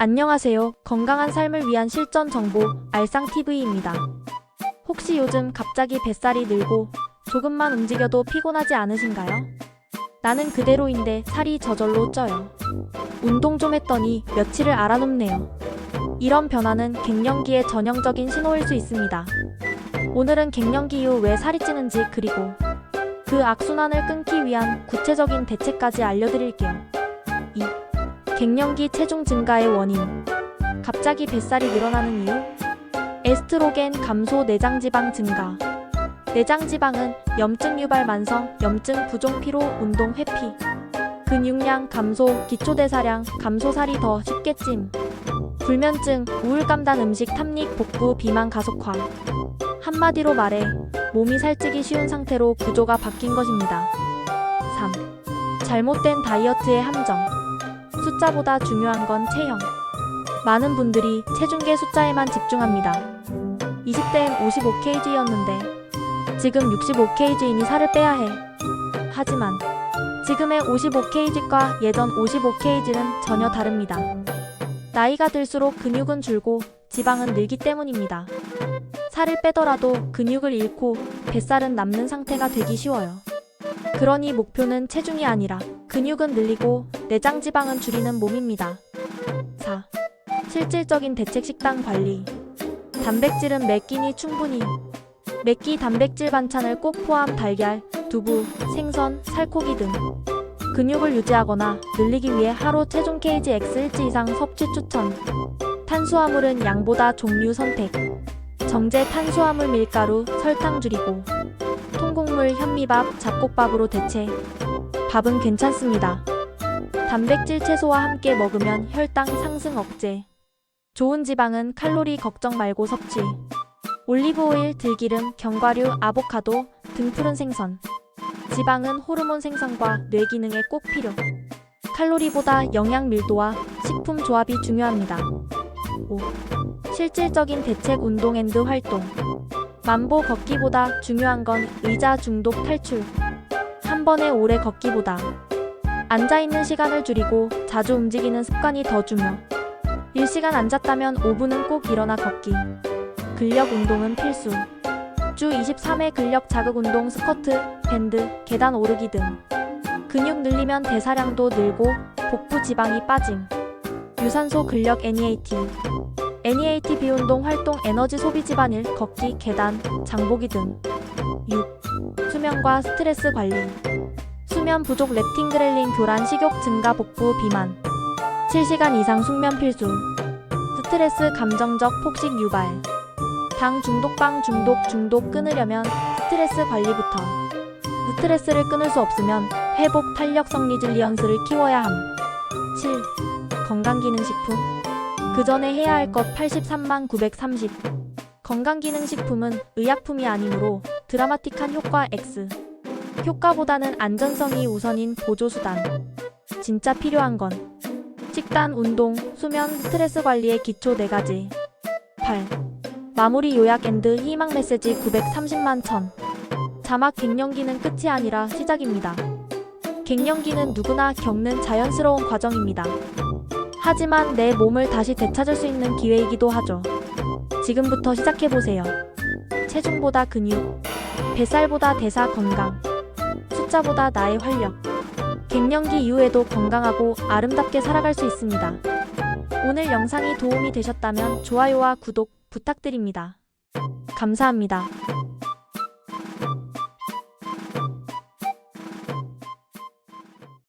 안녕하세요. 건강한 삶을 위한 실전 정보 알상TV입니다. 혹시 요즘 갑자기 뱃살이 늘고 조금만 움직여도 피곤하지 않으신가요? 나는 그대로인데 살이 저절로 쪄요. 운동 좀 했더니 며칠을 알아눕네요. 이런 변화는 갱년기의 전형적인 신호일 수 있습니다. 오늘은 갱년기 이후 왜 살이 찌는지 그리고 그 악순환을 끊기 위한 구체적인 대책까지 알려드릴게요. 2. 갱년기 체중 증가의 원인. 갑자기 뱃살이 늘어나는 이유. 에스트로겐 감소 내장지방 증가. 내장지방은 염증 유발 만성, 염증 부종 피로, 운동 회피. 근육량 감소, 기초대사량 감소 살이 더 쉽게 찜. 불면증, 우울감 단 음식 탐닉 복부 비만 가속화. 한마디로 말해 몸이 살찌기 쉬운 상태로 구조가 바뀐 것입니다. 3. 잘못된 다이어트의 함정. 숫자보다 중요한 건 체형. 많은 분들이 체중계 숫자에만 집중합니다. 20대엔 55kg였는데 지금 65kg이니 살을 빼야 해. 하지만 지금의 55kg과 예전 55kg는 전혀 다릅니다. 나이가 들수록 근육은 줄고 지방은 늘기 때문입니다. 살을 빼더라도 근육을 잃고 뱃살은 남는 상태가 되기 쉬워요. 그러니 목표는 체중이 아니라 근육은 늘리고 내장 지방은 줄이는 몸입니다. 4. 실질적인 대책 식단 관리. 단백질은 몇 끼니 충분히. 몇끼 단백질 반찬을 꼭 포함 달걀, 두부, 생선, 살코기 등. 근육을 유지하거나 늘리기 위해 하루 체중 KG X1치 이상 섭취 추천. 탄수화물은 양보다 종류 선택. 정제 탄수화물 밀가루, 설탕 줄이고. 통곡물, 현미밥, 잡곡밥으로 대체. 밥은 괜찮습니다. 단백질 채소와 함께 먹으면 혈당 상승 억제. 좋은 지방은 칼로리 걱정 말고 섭취. 올리브오일, 들기름, 견과류, 아보카도 등 푸른 생선. 지방은 호르몬 생성과 뇌 기능에 꼭 필요. 칼로리보다 영양 밀도와 식품 조합이 중요합니다. 5. 실질적인 대책 운동 앤드 활동. 만보 걷기보다 중요한 건 의자 중독 탈출. 한 번에 오래 걷기보다 앉아있는 시간을 줄이고 자주 움직이는 습관이 더 중요. 1시간 앉았다면 5분은 꼭 일어나 걷기. 근력 운동은 필수. 주 23회 근력 자극 운동 스쿼트, 밴드, 계단 오르기 등. 근육 늘리면 대사량도 늘고 복부 지방이 빠짐. 유산소 근력 NEAT. NEAT 비운동 활동 에너지 소비 집안일 걷기, 계단, 장보기 등. 6. 수면과 스트레스 관리. 수면 부족 렙틴 그렐린 교란 식욕 증가 복부 비만. 7시간 이상 숙면 필수. 스트레스 감정적 폭식 유발. 당 중독 빵 중독 중독 끊으려면 스트레스 관리부터. 스트레스를 끊을 수 없으면 회복 탄력 성 리즐리언스를 키워야 함. 7. 건강기능식품. 그 전에 해야 할 것 83만 930. 건강기능식품은 의약품이 아니므로 드라마틱한 효과 X. 효과보다는 안전성이 우선인 보조수단. 진짜 필요한 건 식단, 운동, 수면, 스트레스 관리의 기초 4가지. 8. 마무리 요약 앤드 희망 메시지 930만 천. 자막 갱년기는 끝이 아니라 시작입니다. 갱년기는 누구나 겪는 자연스러운 과정입니다. 하지만 내 몸을 다시 되찾을 수 있는 기회이기도 하죠. 지금부터 시작해보세요. 체중보다 근육, 뱃살보다 대사 건강, 숫자보다 나의 활력. 갱년기 이후에도 건강하고 아름답게 살아갈 수 있습니다. 오늘 영상이 도움이 되셨다면 좋아요와 구독 부탁드립니다. 감사합니다.